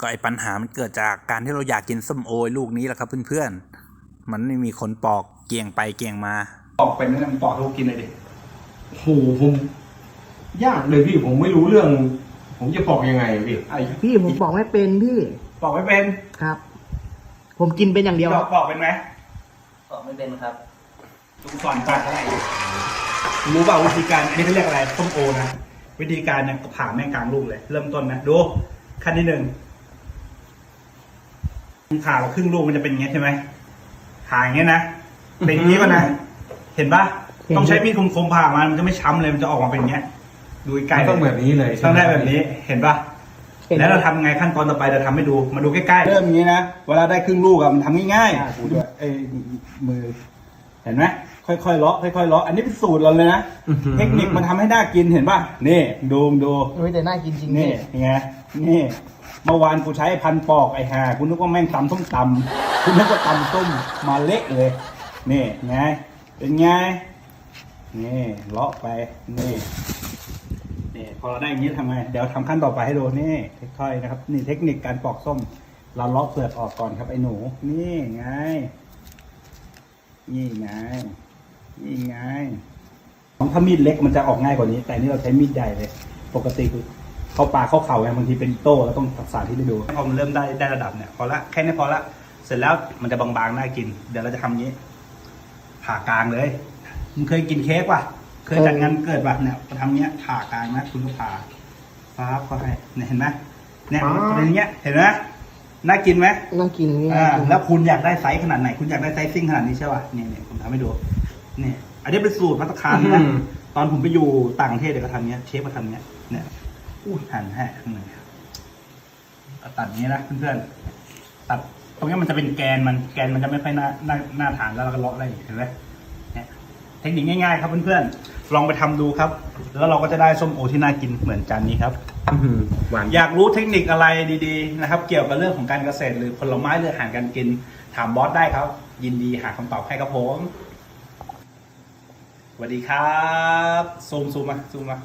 ก็ไอปัญหามันเกิดจากการที่เราอยากกินส้มโอลูกนี้แหละครับเพื่อนๆ มันไม่มีคนปอกเกี่ยงไปเกี่ยงมา ปอกเป็นไหมมึงปอกให้กูกินเลยดิโหผมยากเลยพี่ผมไม่รู้เรื่อง ผมจะปอกยังไงพี่ไอ้พี่ผมบอกไม่เป็นพี่ปอกไม่เป็นครับ ผมกินเป็นอย่างเดียวปอกปอกเป็นไหมบอกไม่เป็นครับ ดูสอนก่อนอะไรรู้เปล่าวิธีการอันนี้เขาเรียกอะไรส้มโอนะ วิธีการเนี่ยผ่าแม่งกลางลูกเลย เริ่มต้นนะดูขั้นที่หนึ่ง ผ่ามาครึ่งลูกมันจะเป็นอย่างเงี้ยใช่ไหมผ่าอย่างเงี้ยนะ เป็นอย่างนี้ป่ะนะ เห็นปะต้องใช้มีดคมๆผ่ามันมันจะไม่ช้ำเลยมันจะออกมาเป็นอย่างเงี้ย ดูใกล้ๆต้องแบบนี้เลยต้องได้แบบนี้ เห็นปะเห็นแล้วเราทำไงขั้นตอนต่อไปเราทำให้ดู มาดูใกล้ๆ เริ่มอย่างนี้นะ เวลาได้ครึ่งลูกอะมันทำง่ายๆดูด้วยเอ้ยมือ เห็นไหมค่อยๆเลาะค่อยๆเลาะอันนี้เป็นสูตรเราเลยนะ เทคนิคมันทำให้น่ากินเห็นป่ะ นี่ ดูดูเฮ้ยแต่น่ากินจริงนี่พี่ยังไง นี่ เมื่อวานกูใช้พันปอกไอ้ห่าคุณนึกว่าแม่งตำส้มตำคุณนึกว่าตำส้มมาเละเลย นี่ไงเป็นไง นี่เลาะไป นี่นี่พอเราได้อย่างนี้ทำไง เดี๋ยวทำขั้นต่อไปให้ดูนี่ค่อยๆนะครับ นี่เทคนิคการปอกส้ม เราเลาะเปลือกออกก่อนครับไอ้หนู นี่ไง นี่ไง นี่ไงของถ้ามีดเล็กมันจะออกง่ายกว่านี้ แต่นนี่เราใช้มีดใหญ่เลย ปกติคือ เข้าปลาเข้าเข่าไงบางทีเป็นโต้แล้วต้องสาธิตให้ดูพอมันเริ่มได้ได้ระดับเนี่ยพอละแค่นี้พอละเสร็จแล้วมันจะบางๆน่ากิน เดี๋ยวเราจะทำอย่างนี้ผ่ากลางเลยมึงเคยกินเค้กป่ะ เคยจัดงานเกิดป่ะเนี่ยมาทำเนี้ยผ่ากลางนะคุณก็ผ่าฟ้าบเข้าให้เนี่ยเห็นไหมเนี่ยเป็นอย่างเงี้ยเห็นไหมน่ากินไหมน่ากินพี่อ่าน่ากินแล้วคุณอยากได้ไซส์ขนาดไหน คุณอยากได้ไซส์ซิ่งขนาดนี้ใช่ป่ะเนี่ยเนี่ยผมทำให้ดูเนี่ยอันนี้เป็นสูตรพัตตาคารนะตอนผมไปอยู่ต่างประเทศเดี๋ยวก็ทำเนี้ยเชฟมาทำเนี้ยเนี่ย อู้หั่นให้ข้างในเอาตัดอย่างนี้นะเพื่อนๆตัดตรงนี้มันจะเป็นแกนมันแกนมันจะไม่ค่อยน่าน่าน่าทานแล้วเราก็เลาะอะไรอย่างเงี้ยเห็นไหมเนี่ยเทคนิคง่ายๆ ครับเพื่อนๆลองไปทำดูครับ แล้วเราก็จะได้ส้มโอที่น่ากินเหมือนจานนี้ครับหวานอยากรู้เทคนิคอะไรดีๆนะครับ เกี่ยวกับเรื่องของการเกษตร หรือผลไม้หรืออาหารการกิน ถามบอสได้ครับ ยินดีหาคำตอบให้ครับผมสวัสดีครับซูมซูมมาซูมมา